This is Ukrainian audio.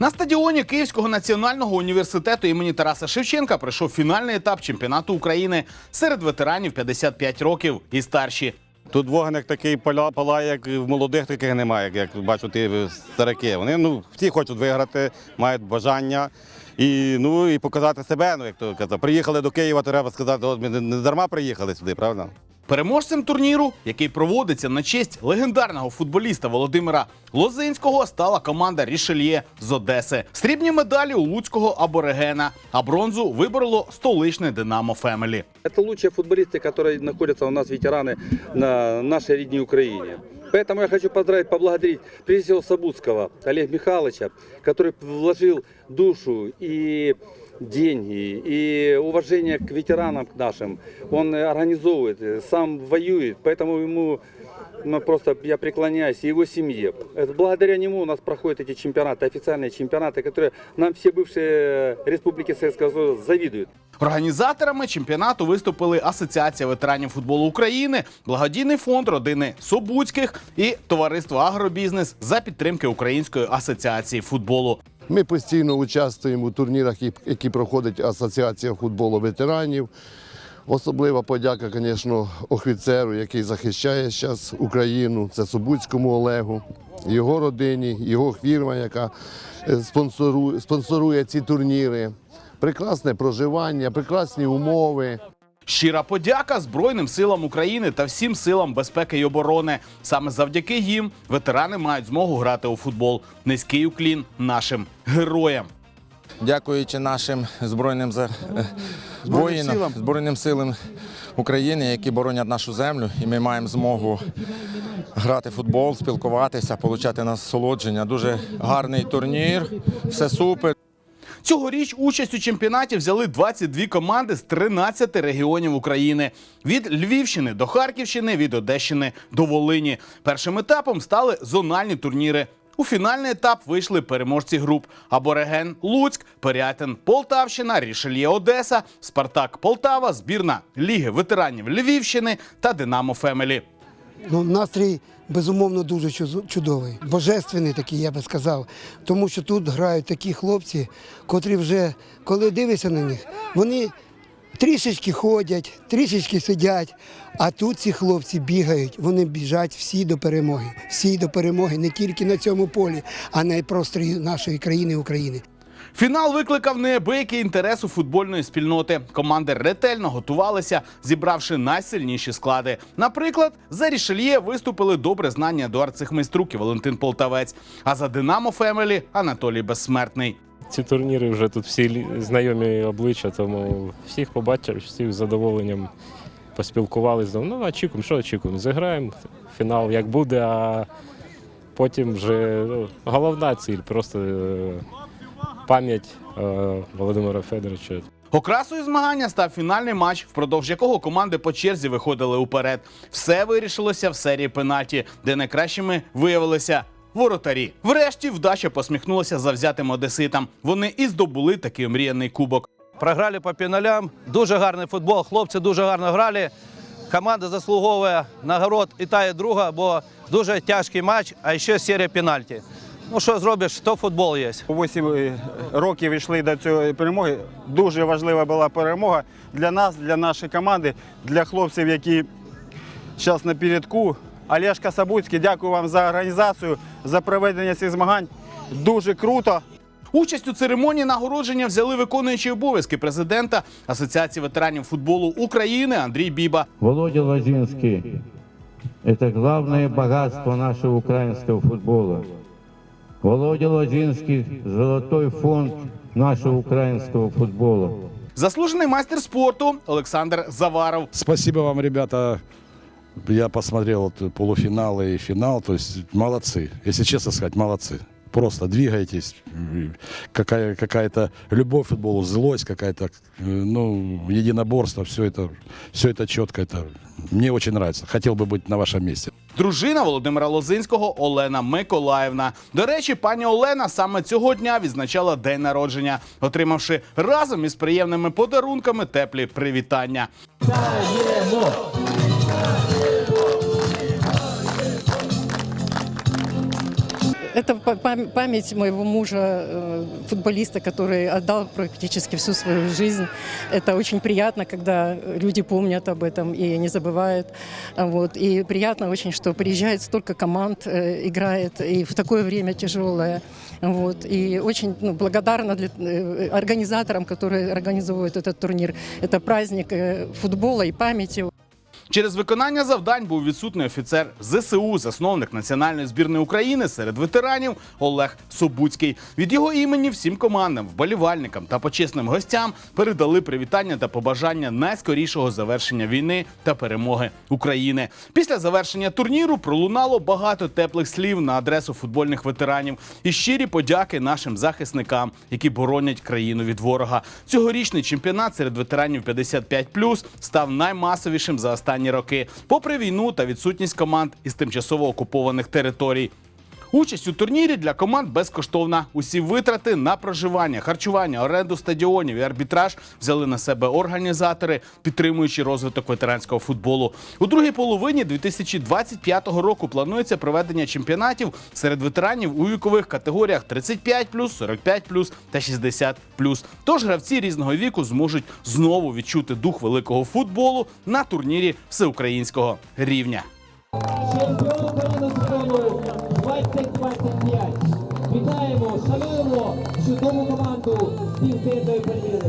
На стадіоні Київського національного університету імені Тараса Шевченка пройшов фінальний етап чемпіонату України серед ветеранів 55 років і старші. Тут вогник такий поля- палає, як в молодих таких немає, як, бачу ті старики. Вони ну, всі хочуть виграти, мають бажання. І, ну, і показати себе, ну, як то казав. Приїхали до Києва, треба сказати, от ми не дарма приїхали сюди, правда? Переможцем турніру, який проводиться на честь легендарного футболіста Володимира Лозинського, стала команда Рішельє з Одеси. Срібні медалі у луцького аборигена, а бронзу вибороло столичне Динамо Фемелі. Это лучшие футболисты, которые находятся у нас, ветераны, на нашей родной Украине. Поэтому я хочу поздравить, поблагодарить прежде всего Сабутского Олега Михайловича, который вложил душу и деньги, и уважение к ветеранам к нашим. Он э, организовывает, э, сам воюет, поэтому ему ну, просто я преклоняюсь и его семье. Это благодаря нему у нас проходят эти чемпионаты, официальные чемпионаты, которые нам все бывшие республики Советского Союза завидуют. Організаторами чемпіонату виступили Асоціація ветеранів футболу України, благодійний фонд родини Собуцьких і товариство Агробізнес за підтримки Української асоціації футболу. Ми постійно участвуємо у турнірах, які- проходить Асоціація футболу ветеранів. Особлива подяка, звісно, офіцеру, який захищає зараз Україну. Це Собуцькому Олегу, його родині, його фірма, яка е, спонсорує ці турніри. Прекрасне проживання, прекрасні умови. Щира подяка Збройним силам України та всім силам безпеки й оборони. Саме завдяки їм ветерани мають змогу грати у футбол. Низький уклін нашим героям. дякуючи нашим збройним за... воїнам, силам. збройним силам України, які боронять нашу землю, і ми маємо змогу грати в футбол, спілкуватися, отримати насолодження. Дуже гарний турнір, все супер. Цьогоріч участь у чемпіонаті взяли 22 команди з 13 регіонів України. Від Львівщини до Харківщини, від Одещини до Волині. Першим етапом стали зональні турніри. У фінальний етап вийшли переможці груп Абориген Луцьк, Пирятин Полтавщина, Рішельє Одеса, Спартак Полтава, збірна Ліги ветеранів Львівщини та Динамо Фемелі. Ну, настрій безумовно дуже чудовий, божественний такий, я би сказав. Тому що тут грають такі хлопці, котрі вже, коли дивишся на них, вони трішечки ходять, трішечки сидять. А тут ці хлопці бігають, вони біжать всі до перемоги. Всі до перемоги не тільки на цьому полі, а на просторі нашої країни України. Фінал викликав неабиякий інтерес у футбольної спільноти. Команди ретельно готувалися, зібравши найсильніші склади. Наприклад, за Рішельє виступили добре знані Едуард Цихмайструк і Валентин Полтавець. А за Динамо Фемелі Анатолій Безсмертний. Ці турніри вже тут всі знайомі обличчя, тому всіх побачив, всіх з задоволенням поспілкувалися. Ну, очікуємо, що очікуємо? Зіграємо фінал, як буде, а потім вже ну, головна ціль просто е, пам'ять е, Володимира Федоровича. Окрасою змагання став фінальний матч, впродовж якого команди по черзі виходили уперед. Все вирішилося в серії пенальті, де найкращими виявилися. Воротарі. Врешті вдача посміхнулася завзятим одеситам. Вони і здобули такий омріяний кубок. Програли по пеналям. Дуже гарний футбол. Хлопці дуже гарно грали. Команда заслуговує нагород і та, і друга, бо дуже тяжкий матч, а ще серія пенальті. Ну що зробиш, то футбол є. Вісім років йшли до цієї перемоги. Дуже важлива була перемога для нас, для нашої команди, для хлопців, які зараз на передку. Олешка Сабуцький, дякую вам за організацію, за проведення цих змагань. Дуже круто. Участь у церемонії нагородження взяли виконуючі обов'язки президента Асоціації ветеранів футболу України Андрій Біба. Володя Лозинский – это главное богатство нашего украинского футбола. Володя Лозинский – золотой фонд нашего украинского футбола. Заслужений майстер спорту Олександр Заваров. Спасибо вам, ребята. Я посмотрел вот полуфинал и финал. То есть молодцы. Если честно сказать, молодцы. Просто двигайтесь. Какая, какая-то любовь к футболу, злость какая-то, ну, единоборство, все это, все это четко. Это мне очень нравится. Хотел бы быть на вашем месте. Дружина Володимира Лозинського Олена Миколаївна. До речі, пані Олена саме цього дня відзначала день народження, отримавши разом із приємними подарунками теплі привітання. Это па- пам- память моего мужа, э, футболиста, который отдал практически всю свою жизнь. Это очень приятно, когда люди помнят об этом и не забывают. А Вот. И приятно очень, что приезжает столько команд, э, играет, и в такое время тяжелое. Вот. И очень ну, благодарна для, э, организаторам, которые организовывают этот турнир. Это праздник э, футбола и памяти. Через виконання завдань був відсутний офіцер ЗСУ, засновник національної збірної України серед ветеранів Олег Собуцький. Від його імені всім командам, вболівальникам та почесним гостям передали привітання та побажання найскорішого завершення війни та перемоги України. Після завершення турніру пролунало багато теплих слів на адресу футбольних ветеранів і щирі подяки нашим захисникам, які боронять країну від ворога. Цьогорічний чемпіонат серед ветеранів 55+, став наймасовішим за останні роки, попри війну та відсутність команд із тимчасово окупованих територій. Участь у турнірі для команд безкоштовна. Усі витрати на проживання, харчування, оренду стадіонів і арбітраж взяли на себе організатори, підтримуючи розвиток ветеранського футболу. У другій половині 2025 року планується проведення чемпіонатів серед ветеранів у вікових категоріях 35+, 45+, та 60+. Тож гравці різного віку зможуть знову відчути дух великого футболу на турнірі всеукраїнського рівня. Tipo, Quinteto Quinteto Empreendedor.